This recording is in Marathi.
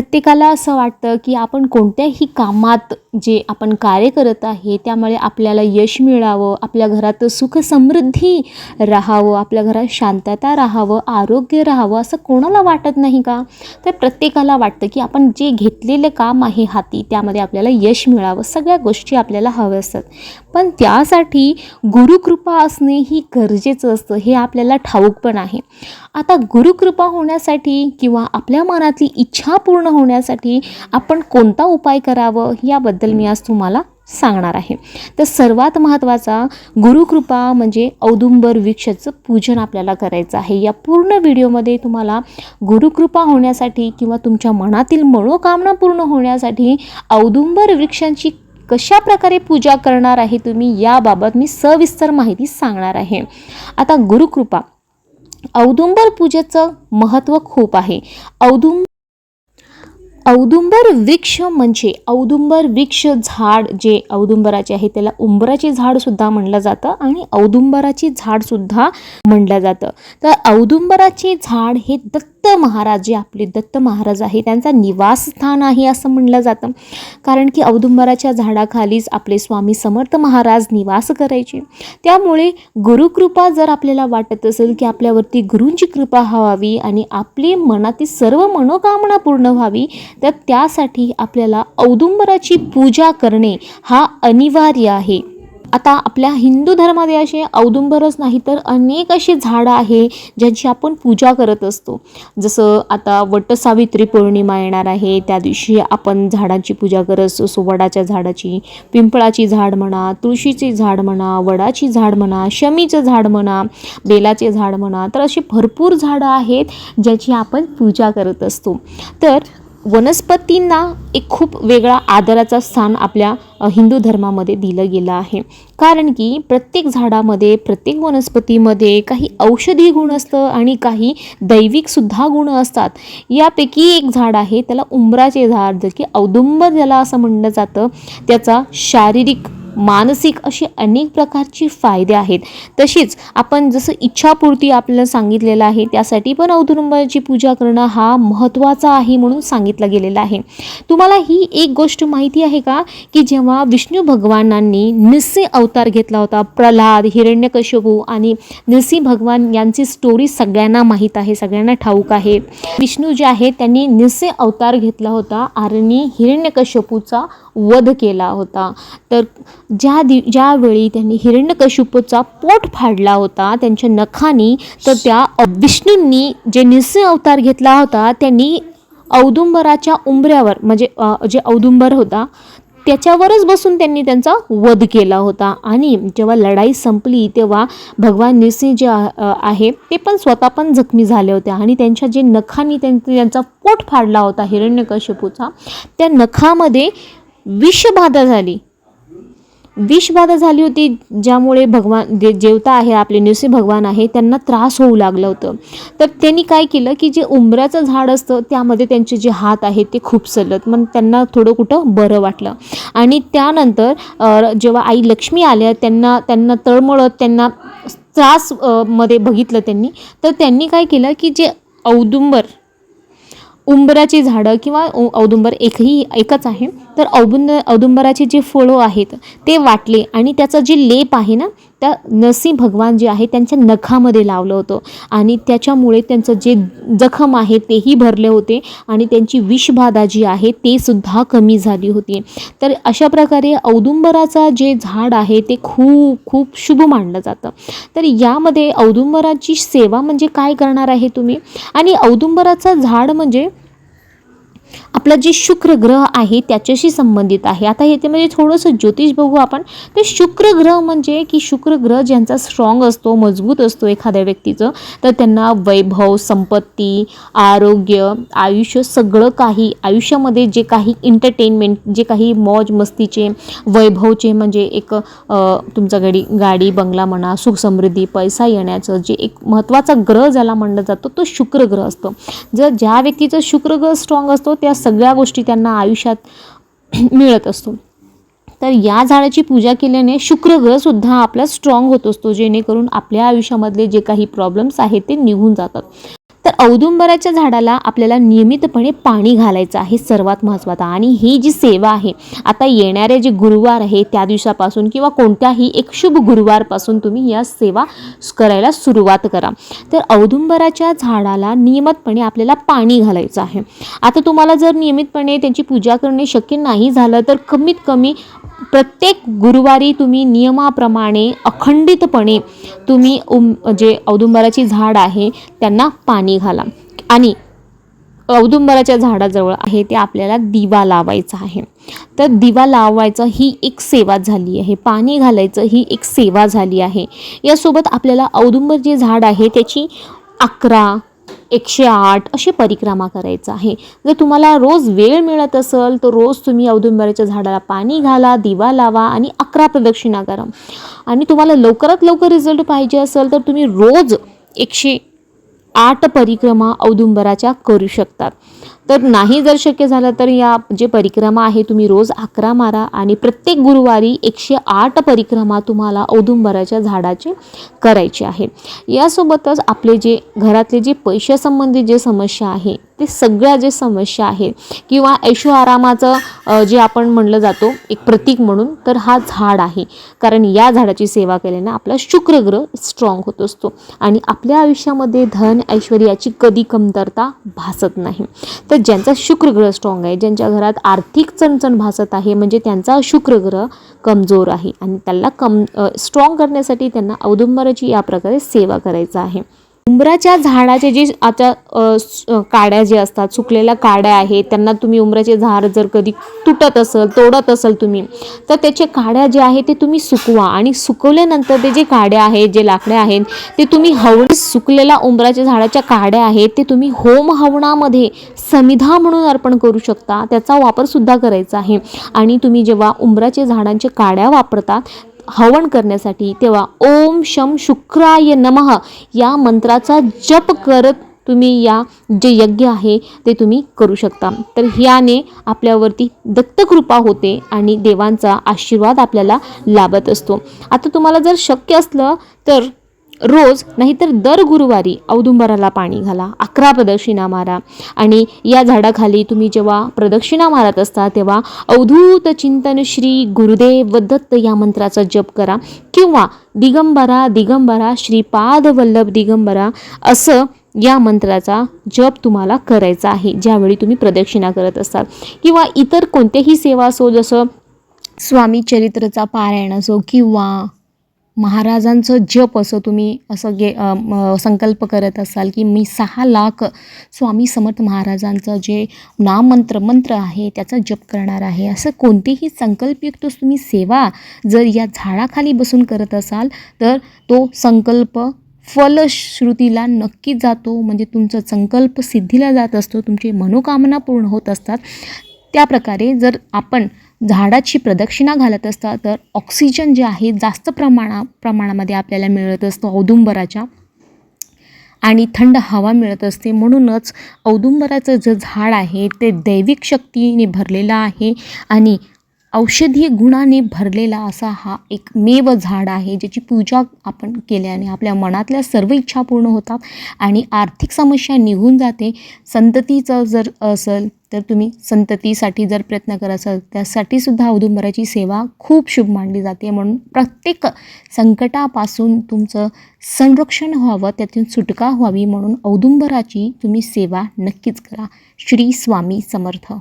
प्रत्येकाला असं वाटतं की आपण कोणत्याही कामात जे आपण कार्य करत आहे त्यामुळे आपल्याला यश मिळावं आपल्या घरात सुख समृद्धी राहावं आपल्या घरात शांतता राहावं आरोग्य राहावं असं कोणाला वाटत नाही का? तर प्रत्येकाला वाटतं की आपण जे घेतलेलं काम आहे हाती त्यामध्ये आपल्याला यश मिळावं सगळ्या गोष्टी आपल्याला हव्या असतात. पण त्यासाठी गुरुकृपा असणे ही गरजेचं असतं हे आपल्याला ठाऊक पण आहे. आता गुरुकृपा होण्यासाठी किंवा आपल्या मनातली इच्छा पूर्ण होण्यासाठी आपण कोणता उपाय करावं याबद्दल मी आज तुम्हाला सांगणार आहे. तर सर्वात महत्त्वाचा गुरुकृपा म्हणजे औदुंबर वृक्षाचं पूजन आपल्याला करायचं आहे. या पूर्ण व्हिडिओमध्ये तुम्हाला गुरुकृपा होण्यासाठी किंवा तुमच्या मनातील मनोकामना पूर्ण होण्यासाठी औदुंबर वृक्षांची कशा प्रकारे पूजा करणार आहे तुम्ही याबाबत मी सविस्तर माहिती सांगणार आहे. आता गुरुकृपा औदुंबर पूजेचं महत्त्व खूप आहे. औदुंब औदुंबर वृक्ष म्हणजे औदुंबर वृक्ष झाड जे औदुंबराचे आहे त्याला उंबराचे झाडसुद्धा म्हणलं जातं आणि औदुंबराचे झाडसुद्धा म्हणलं जातं. तर औदुंबराचे झाड हे दत्त दत्त महाराज जे आपले दत्त महाराज आहे त्यांचा निवासस्थान आहे असं म्हणलं जातं. कारण की औदुंबराच्या झाडाखालीच आपले स्वामी समर्थ महाराज निवास करायचे. त्यामुळे गुरुकृपा जर आपल्याला वाटत असेल की आपल्यावरती गुरूंची कृपा व्हावी आणि आपली मनातील सर्व मनोकामना पूर्ण व्हावी तर त्यासाठी आपल्याला औदुंबराची पूजा करणे हा अनिवार्य आहे. आता आपल्या हिंदू धर्मामध्ये असे औदुंबरच नाही तर अनेक अशी झाडं आहे ज्यांची आपण पूजा करत असतो. जसं आता वटसावित्री पौर्णिमा येणार आहे त्या दिवशी आपण झाडांची पूजा करत असतो. सो वडाच्या झाडाची पिंपळाची झाड म्हणा तुळशीचे झाड म्हणा वडाची झाड म्हणा शमीचं झाड म्हणा बेलाचे झाड म्हणा तर अशी भरपूर झाडं आहेत ज्याची आपण पूजा करत असतो. तर वनस्पतींना एक खूप वेगळा आदराचा स्थान आपल्या हिंदू धर्मामध्ये दिलं गेलं आहे. कारण की प्रत्येक झाडामध्ये प्रत्येक वनस्पतीमध्ये काही औषधी गुण असतं आणि काही दैविकसुद्धा गुण असतात. यापैकी एक झाड आहे त्याला उंबराचे झाड जर की औदुंबर ज्याला असं म्हणलं जातं त्याचा शारीरिक मानसिक असे अनेक प्रकारचे फायदे आहेत. तशीच आपण जसं इच्छापूर्ती आपल्याला सांगितलेलं आहे त्यासाठी पण औदुंबराची पूजा करणं हा महत्त्वाचा आहे म्हणून सांगितलं गेलेलं आहे. तुम्हाला ही एक गोष्ट माहिती आहे का? की जेव्हा विष्णू भगवानांनी निस्से अवतार घेतला होता प्रल्हाद हिरण्यकश्यपू आणि निसी भगवान यांची स्टोरी सगळ्यांना माहीत आहे सगळ्यांना ठाऊक आहे. विष्णू जे आहे त्यांनी निस्से अवतार घेतला होता आणि हिरण्यकश्यपूचा वध केला होता. तर ज्या दि ज्यावेळी त्यांनी हिरण्यकशिपूचा पोट फाडला होता त्यांच्या नखानी तर त्या विष्णूंनी जे निसिंह अवतार घेतला होता त्यांनी औदुंबराच्या उंबऱ्यावर म्हणजे जे औदुंबर होता त्याच्यावरच बसून त्यांनी त्यांचा वध केला होता. आणि जेव्हा लढाई संपली तेव्हा भगवान नृसिंह जे आहे ते पण स्वतः पण जखमी झाले होते. आणि त्यांच्या जे नखांनी त्यां त्यांचा पोट फाडला होता हिरण्यकशिपूचा त्या नखामध्ये विषबाधा झाली. विषबाधा झाली होती ज्यामुळे भगवान जे जेवता आहे आपले नृसिंह भगवान आहे त्यांना त्रास होऊ लागलं होतं. तर त्यांनी काय केलं की जे उंबराचं झाड असतं त्यामध्ये त्यांचे जे हात आहेत ते खूप सलत मग त्यांना थोडं कुठं बरं वाटलं. आणि त्यानंतर जेव्हा आई लक्ष्मी आल्या त्यांना त्यांना तळमळत त्यांना त्रासमध्ये बघितलं त्यांनी तर त्यांनी काय केलं की जे औदुंबर उंबराची झाडं किंवा औदुंबर एकही एकच आहे तर औदुंब औदुंबराचे जे फळं आहेत ते वाटले आणि त्याचं जे लेप आहे ना त्या नरसिंह भगवान जे आहे त्यांच्या नखामध्ये लावलं होतं. आणि त्याच्यामुळे त्यांचं जे जखम आहे तेही भरले होते आणि त्यांची विषबाधा जी आहे ते सुद्धा कमी झाली होती. तर अशा प्रकारे औदुंबराचा जे झाड आहे ते खूप खूप शुभ मानलं जातं. तर यामध्ये औदुंबराची सेवा म्हणजे काय करणार आहे तुम्ही? आणि औदुंबराचं झाड म्हणजे आपलं जे शुक्र ग्रह आहे त्याच्याशी संबंधित आहे. आता याच्यामध्ये म्हणजे थोडंसं ज्योतिष बघू आपण. तर शुक्र ग्रह म्हणजे की शुक्र ग्रह ज्यांचा स्ट्रॉंग असतो मजबूत असतो एखाद्या व्यक्तीचं तर त्यांना वैभव संपत्ती आरोग्य आयुष्य सगळं काही आयुष्यामध्ये जे काही एंटरटेनमेंट जे काही मौज मस्तीचे वैभवचे म्हणजे एक तुमचा गाडी गाडी बंगला म्हणा सुख समृद्धी पैसा येण्याचं जे एक महत्त्वाचा ग्रह ज्याला म्हणलं जातो तो शुक्र ग्रह असतो. जर ज्या व्यक्तीचा शुक्र ग्रह स्ट्रॉंग असतो त्या सगळ्या गोष्टी त्यांना आयुष्यात मिळत असतो. तर या झाडाची पूजा केल्याने शुक्रग्रहसुद्धा आपला स्ट्रॉंग होत असतो जेणेकरून आपल्या आयुष्यामधले जे काही प्रॉब्लेम्स आहेत ते निघून जातात. तर औदुंबराच्या झाडाला आपल्याला नियमितपणे पाणी घालायचं आहे सर्वात महत्त्वाचं आणि ही जी सेवा आहे आता येणारे जे गुरुवार आहे त्या दिवसापासून किंवा कोणत्याही एक शुभ गुरुवारपासून तुम्ही या सेवा करायला सुरुवात करा. तर औदुंबराच्या झाडाला नियमितपणे आपल्याला पाणी घालायचं आहे. आता तुम्हाला जर नियमितपणे त्यांची पूजा करणे शक्य नाही झालं तर कमीत कमी प्रत्येक गुरुवारी तुम्ही नियमाप्रमाणे अखंडितपणे तुम्ही उम जे औदुंबराची झाड आहे त्यांना पाणी घाला. आणि औदुंबराच्या झाडाजवळ आहे ते आपल्याला दिवा लावायचा आहे. तर दिवा लावायचं ही एक सेवा झाली आहे. पाणी घालायचं ही एक सेवा झाली आहे. यासोबत आपल्याला औदुंबर जे झाड आहे त्याची अकरा एकशे आठ अशी परिक्रमा करायचं आहे. जर तुम्हाला रोज वेळ मिळत असेल तर रोज तुम्ही औदुंबराच्या झाडाला पाणी घाला दिवा लावा आणि अकरा प्रदक्षिणा करा. आणि तुम्हाला लवकरात लवकर रिझल्ट पाहिजे असेल तर तुम्ही रोज एकशे आठ परिक्रमा औदुंबराच्या करू शकतात. तर नाही जर शक्य झालं तर या जे परिक्रमा आहे तुम्ही रोज अकरा मारा आणि प्रत्येक गुरुवारी एकशे आठ परिक्रमा तुम्हाला औदुंबराच्या झाडाची करायची आहे. यासोबतच आपले जे घरातले जे पैशासंबंधी जे समस्या आहे ते सगळ्या जे समस्या आहेत किंवा ऐशो आरामाचं जे आपण म्हणलं जातो एक प्रतीक म्हणून तर हा झाड आहे. कारण या झाडाची सेवा केल्यानं आपला शुक्रग्रह स्ट्रॉंग होत असतो आणि आपल्या आयुष्यामध्ये धन ऐश्वर्याची कधी कमतरता भासत नाही. तर ज्यांचा शुक्रग्रह स्ट्रॉंग आहे ज्यांच्या घरात आर्थिक चणचण भासत आहे म्हणजे त्यांचा शुक्रग्रह कमजोर आहे. आणि त्याला कम स्ट्रॉंग करण्यासाठी त्यांना औदुंबराची या प्रकारे सेवा करायचं आहे. उंबराच्या झाडाचे जे आता काड्या जे असतात सुकलेल्या काड्या आहेत त्यांना तुम्ही उंबराचे झाड जर कधी तुटत असेल तोडत असेल तुम्ही तर त्याचे काड्या जे आहे ते तुम्ही सुकवा आणि सुकवल्यानंतर ते जे काड्या आहेत जे लाकडे आहेत ते तुम्ही हवण सुकलेल्या उंबराच्या झाडाच्या काड्या आहेत ते तुम्ही होम हवणामध्ये समिधा म्हणून अर्पण करू शकता त्याचा वापरसुद्धा करायचा आहे. आणि तुम्ही जेव्हा उंबराचे झाडांच्या काड्या वापरता हवन करण्यासाठी तेव्हा ओम शम शुक्राय नमः या मंत्राचा जप करत तुम्ही या जे यज्ञ आहे ते तुम्ही करू शकता. तर ह्याने आपल्यावरती दत्तकृपा होते आणि देवांचा आशीर्वाद आपल्याला लाभत असतो. आता तुम्हाला जर शक्य असलं तर रोज नाहीतर दर गुरुवारी औदुंबराला पाणी घाला अकरा प्रदक्षिणा मारा. आणि या झाडाखाली तुम्ही जेव्हा प्रदक्षिणा मारत असता तेव्हा अवधूत चिंतन श्री गुरुदेव दत्त या मंत्राचा जप करा. किंवा दिगंबरा दिगंबरा श्रीपाद वल्लभ दिगंबरा असं या मंत्राचा जप तुम्हाला करायचा आहे ज्यावेळी तुम्ही प्रदक्षिणा करत असतात किंवा इतर कोणत्याही सेवा असो जसं स्वामी चरित्रचा पारायण असो किंवा महाराजांचं जप असं तुम्ही असं गे संकल्प करत असाल की मी सहा लाख स्वामी समर्थ महाराजांचं जे नाममंत्र मंत्र आहे त्याचा जप करणार आहे असं कोणतेही संकल्पयुक्त तुम्ही सेवा जर या झाडाखाली बसून करत असाल तर तो संकल्प फलश्रुतीला नक्कीच जातो म्हणजे तुमचा संकल्प सिद्धीला जात असतो तुमची मनोकामना पूर्ण होत असतात. त्या प्रकारे जर आपण झाडाची प्रदक्षिणा घालत असता तर ऑक्सिजन जे आहे जास्त प्रमाणा प्रमाणामध्ये आपल्याला मिळत असतो औदुंबराच्या. आणि थंड हवा मिळत असते म्हणूनच औदुंबराचं जे झाड आहे ते दैविक शक्तीने भरलेलं आहे आणि औषधीय गुणाने भरलेला असा हा एकमेव झाड आहे ज्याची पूजा आपण केल्याने आपल्या मनातल्या सर्व इच्छा पूर्ण होतात आणि आर्थिक समस्या निघून जाते. संततीचं जर असेल तर तुम्ही संततीसाठी जर प्रयत्न करत असाल त्यासाठी सुद्धा औदुंबराची सेवा खूप शुभ मानली जाते. म्हणून प्रत्येक संकटापासून तुमचं संरक्षण व्हावं त्यातून सुटका व्हावी. म्हणून औदुंबराची तुम्ही सेवा नक्कीच करा. श्री स्वामी समर्थ.